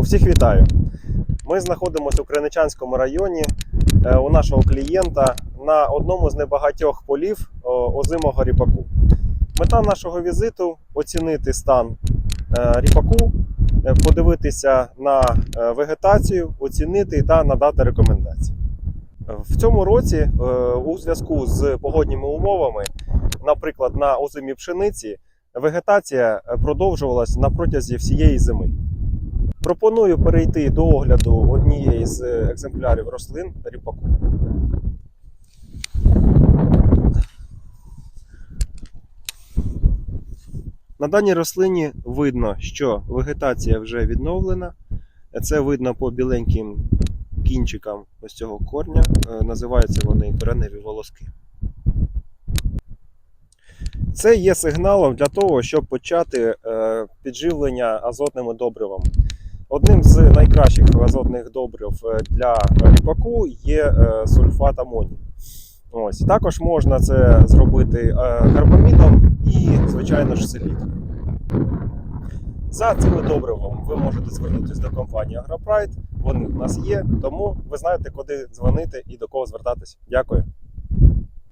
Усіх вітаю. Ми знаходимося у Криничанському районі е, у нашого клієнта на одному з небагатьох полів озимого ріпаку. Мета нашого візиту оцінити стан е, ріпаку, е, подивитися на вегетацію, оцінити та надати рекомендації. В цьому році, у зв'язку з погодніми умовами, наприклад, на озимій пшениці, вегетація продовжувалась на протязі всієї зими. Пропоную перейти до огляду однієї з екземплярів рослин ріпаку. На даній рослині видно, що вегетація вже відновлена. Це видно по біленьким кінчикам ось цього корня. Е, Називаються вони кореневі волоски. Це є сигналом для того, щоб почати е, підживлення азотними добривами. Одним з найкращих азотних добрив е, для ріпаку є е, сульфат амонію. Ось. Також можна це зробити е, карбамідом і, звичайно ж, селітрою. За цими добривами ви можете звернутися до компанії Агропрайд. Вони в нас є, тому ви знаєте, куди дзвонити і до кого звертатись. Дякую.